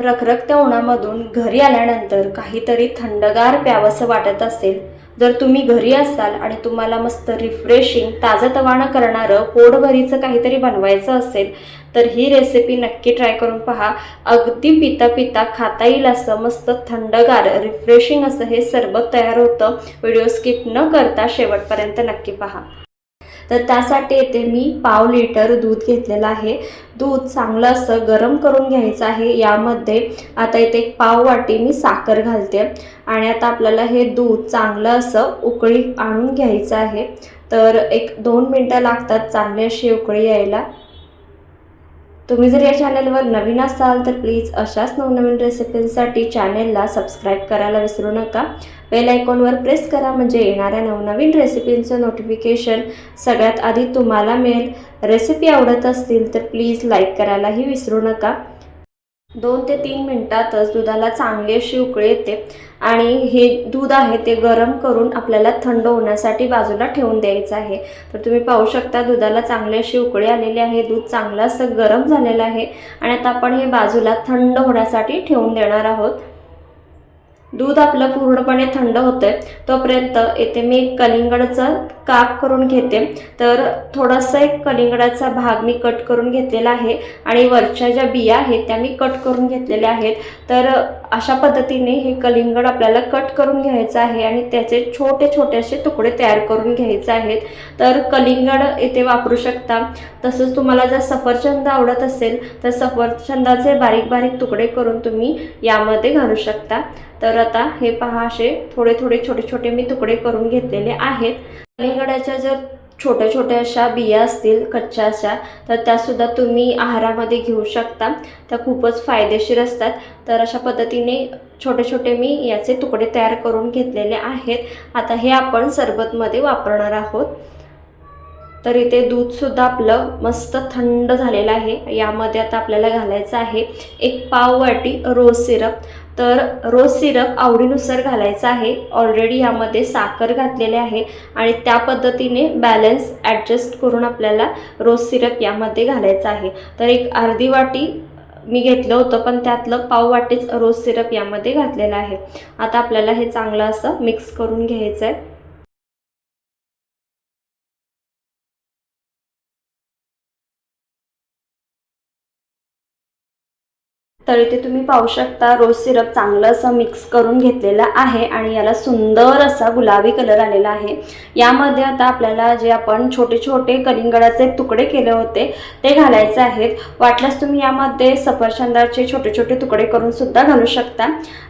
रखरखत्या उन्हामधून घरी आल्यानंतर काहीतरी थंडगार प्यावंसं वाटत असेल. जर तुम्ही घरी असाल आणि तुम्हाला मस्त रिफ्रेशिंग ताजंतवाणं करणारं पोटभरीचं काहीतरी बनवायचं असेल तर ही रेसिपी नक्की ट्राय करून पहा. अगदी पिता पिता खाता येईल असं मस्त थंडगार रिफ्रेशिंग असं हे सरबत तयार होतं. व्हिडिओ स्किप न करता शेवटपर्यंत नक्की पहा. तर त्यासाठी येथे मी पाव लिटर दूध घेतलेलं आहे. दूध चांगलं असं गरम करून घ्यायचं आहे. यामध्ये आता इथे एक पाव वाटी मी साखर घालते. आणि आता आपल्याला हे दूध चांगलं असं उकळी आणून घ्यायचं आहे. तर एक दोन मिनटं लागतात चांगली अशी उकळी यायला. तुम्ही जर या चॅनलवर नवीन असाल तर प्लीज अशाच नवनवीन रेसिपींसाठी चॅनेलला सबस्क्राईब करायला विसरू नका. बेल आयकॉनवर प्रेस करा म्हणजे येणाऱ्या नवनवीन रेसिपींचं नोटिफिकेशन सगळ्यात आधी तुम्हाला मिळेल. रेसिपी आवडत असतील तर प्लीज लाईक करायलाही विसरू नका. दोन ते तीन मिनटातच दुधाला चांगली अशी उकळी येते. आणि हे दूध आहे ते गरम करून आपल्याला थंड होण्यासाठी बाजूला ठेवून द्यायचं आहे. तर तुम्ही पाहू शकता दुधाला चांगली अशी उकळी आलेली आहे. दूध चांगलं असं गरम झालेलं आहे. आणि आता आपण हे बाजूला थंड होण्यासाठी ठेवून देणार आहोत. दूध आपलं पूर्णपणे थंड होतंय तोपर्यंत येथे मी एक कलिंगडचा काप करून घेते. तर थोडासा एक कलिंगडाचा भाग मी कट करून घेतलेला आहे आणि वरच्या ज्या बिया आहेत त्या मी कट करून घेतलेल्या आहेत. तर अशा पद्धतीने हे कलिंगड आपल्याला कट करून घ्यायचं आहे आणि त्याचे छोटे छोटे असे तुकडे तयार करून घ्यायचे आहेत. तर कलिंगड येथे वापरू शकता. तसंच तुम्हाला जर सफरचंद आवडत असेल तर सफरचंदाचे बारीक बारीक तुकडे करून तुम्ही यामध्ये घालू शकता. तर आता हे पहा असे थोडे थोडे छोटे छोटे मी तुकडे करून घेतलेले आहेत. कलिंगडाच्या जर छोट्या छोट्या अशा बिया असतील कच्च्या अशा तर त्यासुद्धा तुम्ही आहारामध्ये घेऊ शकता. त्या खूपच फायदेशीर असतात. तर अशा पद्धतीने छोटे छोटे मी याचे तुकडे तयार करून घेतलेले आहेत. आता हे आपण सरबतमध्ये वापरणार आहोत. तर इथे दूधसुद्धा आपलं मस्त थंड झालेलं आहे. यामध्ये आता आपल्याला घालायचं आहे एक पाव वाटी रोज सिरप. तर रोज सिरप आवडीनुसार घालायचं आहे. ऑलरेडी यामध्ये साखर घातलेले आहे आणि त्या पद्धतीने बॅलन्स ॲडजस्ट करून आपल्याला रोज सिरप यामध्ये घालायचं आहे. तर एक अर्धी वाटी मी घेतलं होतं पण त्यातलं पाव वाटीच रोज सिरप यामध्ये घातलेलं आहे. आता आपल्याला हे चांगलं असं मिक्स करून घ्यायचं आहे तर इथे तुम्ही पाहू शकता रोज सिरप चांगलं असं मिक्स करून घेतलेलं आहे आणि याला सुंदर असा गुलाबी कलर आलेला आहे. यामध्ये आता आपल्याला जे आपण छोटे छोटे कलिंगडाचे तुकडे केले होते ते घालायचे आहेत. वाटल्यास तुम्ही यामध्ये सफरचंदाचे छोटे छोटे तुकडे करून सुद्धा घालू शकता.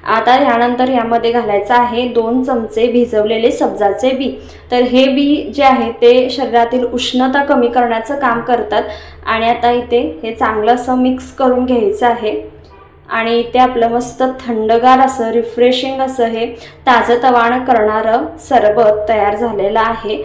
आता यानंतर यामध्ये घालायचं आहे दोन चमचे भिजवलेले सब्जाचे बी. तर हे बी जे आहे ते शरीरातील उष्णता कमी करण्याचं काम करतात. आणि आता इथे हे चांगलं असं मिक्स करून घ्यायचं आहे. आणि ते आपलं मस्त थंडगार असं रिफ्रेशिंग असं हे ताजं तवाणं करणारं सरबत तयार झालेलं आहे.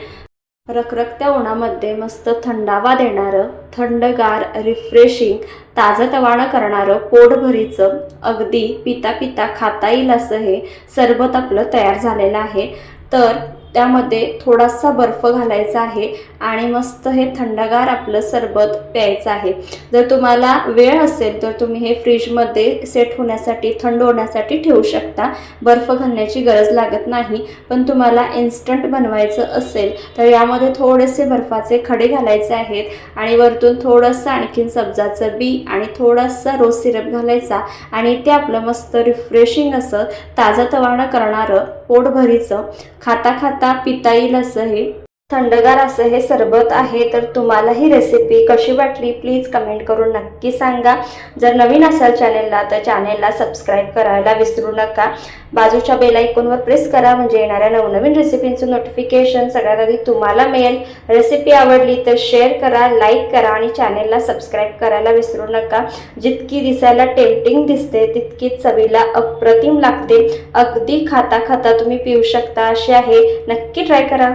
रखरखत्या उन्हामध्ये मस्त थंडावा देणारं थंडगार रिफ्रेशिंग ताजं तवाणं करणारं पोटभरीचं अगदी पिता पिता खाता येईल असं हे सरबत आपलं तयार झालेलं आहे. तर त्यामध्ये थोडासा बर्फ घालायचा आहे आणि मस्त हे थंडगार आपलं सरबत प्यायचं आहे. जर तुम्हाला वेळ असेल तर तुम्ही हे फ्रीजमध्ये सेट होण्यासाठी थंड होण्यासाठी ठेवू शकता. बर्फ घालण्याची गरज लागत नाही पण तुम्हाला इन्स्टंट बनवायचं असेल तर यामध्ये थोडेसे बर्फाचे खडे घालायचे आहेत आणि वरतून थोडंसं आणखीन सब्जाचं बी आणि थोडासा रोज सिरप घालायचा आणि ते आपलं मस्त रिफ्रेशिंग असं ताजं तवाणं करणारं पोटभरीचं खाता खाता पिता येईल असं हे थंडगार असं हे सरबत आहे तर तुम्हाला ही रेसिपी कशी वाटली? प्लीज कमेंट करून नक्की सांगा. जर नवीन असाल चॅनेलला तर चॅनेलला सबस्क्राईब करायला विसरू नका. बाजूच्या बेल आयकॉनवर प्रेस करा म्हणजे येणाऱ्या नवनवीन रेसिपींचं नोटिफिकेशन सगळ्यात आधी तुम्हाला मिळेल. रेसिपी आवडली तर शेअर करा लाईक करा आणि चॅनेलला सबस्क्राईब करायला विसरू नका. जितकी दिसायला टेम्पटिंग दिसते तितकी चवीला अप्रतिम लागते. अगदी खाता खाता तुम्ही पिऊ शकता अशी आहे. नक्की ट्राय करा.